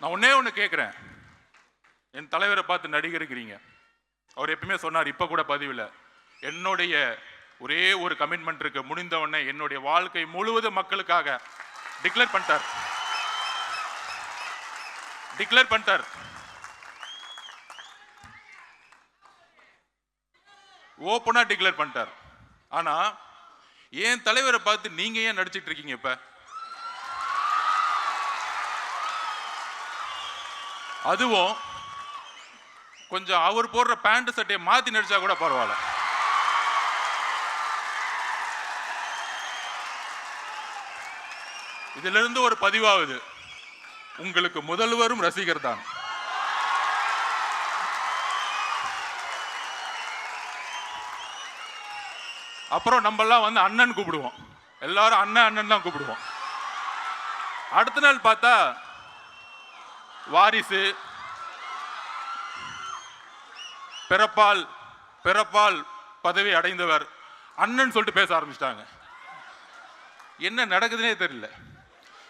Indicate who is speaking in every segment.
Speaker 1: நான் ஒன்றே ஒன்று கேட்குறேன் என் தலைவரை பார்த்து நடிகருக்கிறீங்க. அவர் எப்பயுமே சொன்னார் இப்போ கூட பதிவில் என்னுடைய ஒரே ஒரு கமிட்மெண்ட் இருக்கு முடிந்த உடனே என்னுடைய வாழ்க்கை முழுவதும் மக்களுக்காக டிக்ளேர் பண்ணிட்டார். டிக்ளேர் பண்ணிட்டார். ஓப்பனாக டிக்ளேர் பண்ணிட்டார். ஆனால் ஏன் தலைவரை பார்த்து நீங்கள் ஏன் நடிச்சிட்டு இருக்கீங்க இப்போ? அதுவும் கொஞ்சம் அவர் போடுற பேண்ட் சட்டையை மாற்றி நடிச்சா கூட பரவாயில்ல. இதிலிருந்து ஒரு பதிவாகுது. உங்களுக்கு முதல்வரும் ரசிகர் தான். அப்புறம் நம்மெல்லாம் வந்து அண்ணன் கூப்பிடுவோம். எல்லாரும் அண்ணன் அண்ணன் தான் கூப்பிடுவோம். அடுத்த நாள் பார்த்தா வாரிசு பிறப்பால் பிறப்பால் பதவி அடைந்தவர் அண்ணன் சொல்லிட்டு பேச ஆரம்பிச்சிட்டாங்க. என்ன நடக்குதுன்னே தெரியல.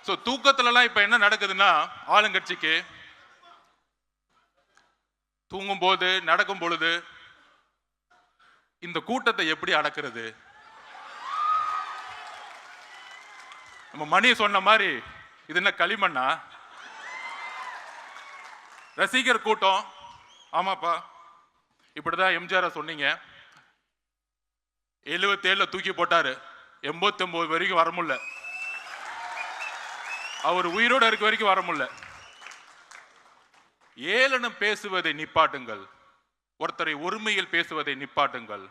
Speaker 1: ஸோ தூக்கத்துலலாம் இப்போ என்ன நடக்குதுன்னா ஆளுங்கட்சிக்கு தூங்கும் போது நடக்கும் பொழுது இந்த கூட்டத்தை எப்படி அடக்கிறது? நம்ம மணி சொன்ன மாதிரி இது என்ன களிமண்ணா? ரசிகர் கூட்டம். ஆமாப்பா. இப்படிதான் எம்ஜிஆர் சொன்னீங்க. எழுபத்தேழுல தூக்கி போட்டாரு. எண்பத்தி ஒன்பது வரைக்கும் வர முடியல. அவர் உயிரோட இருக்க வரைக்கும் வர முடியல. ஏளனம் பேசுவதை நிப்பாட்டுங்கள். ஒருத்தரை ஒருமையில் பேசுவதை நிப்பாட்டுங்கள்.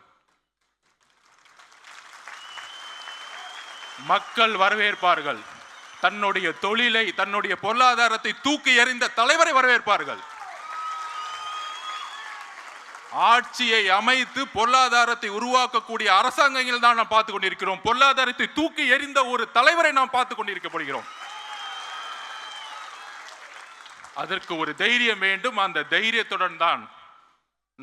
Speaker 1: மக்கள் வரவேற்பார்கள். தன்னுடைய தொழிலை தன்னுடைய பொருளாதாரத்தை தூக்கி எறிந்த தலைவரை வரவேற்பார்கள். ஆட்சியை அமைத்து பொருளாதாரத்தை உருவாக்கக்கூடிய அரசாங்கங்கள் தான் நாம் பார்த்து கொண்டிருக்கிறோம். பொருளாதாரத்தை தூக்கி எறிந்த ஒரு தலைவரை நாம் பார்த்து கொண்டிருக்கப்படுகிறோம் அதற்கு ஒரு தைரியம் வேண்டும். அந்த தைரியத்துடன் தான்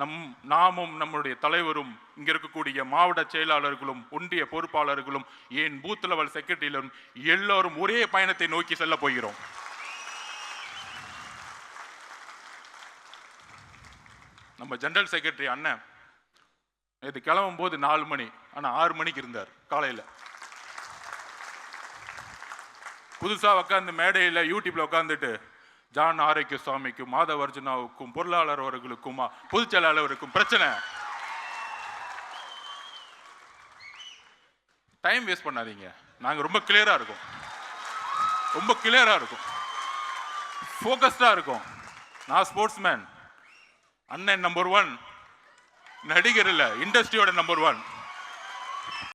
Speaker 1: நம் நாமும் நம்முடைய தலைவரும் இங்க இருக்கக்கூடிய மாவட்ட செயலாளர்களும் ஒன்றிய பொறுப்பாளர்களும் ஏன் பூத் லெவல் செக்ரட்டரியிலும் எல்லோரும் ஒரே பயணத்தை நோக்கி செல்ல போகிறோம். நம்ம ஜென்ரல் செக்ரட்டரி அண்ணன் இது கிளம்பும் போது நாலு மணி ஆனால் ஆறு மணிக்கு இருந்தார் காலையில். புதுசாக உட்காந்து மேடையில் யூடியூப்பில் உட்காந்துட்டு ஜான் ஆரோக்கிய சுவாமிக்கும் மாதவர்ஜுனாவுக்கும் பொருளாளர் அவர்களுக்கும் பொதுச் செயலாளருக்கும் பிரச்சனை. டைம் வேஸ்ட் பண்ணாதீங்க. நாங்கள் ரொம்ப கிளியராக இருக்கோம். ரொம்ப கிளியராக இருக்கும். ஃபோக்கஸ்டாக இருக்கும். நான் ஸ்போர்ட்ஸ்மேன் அண்ணன் நம்பர் ஒன் நடிகர் இல்லை இண்டஸ்ட்ரியோட நம்பர் ஒன்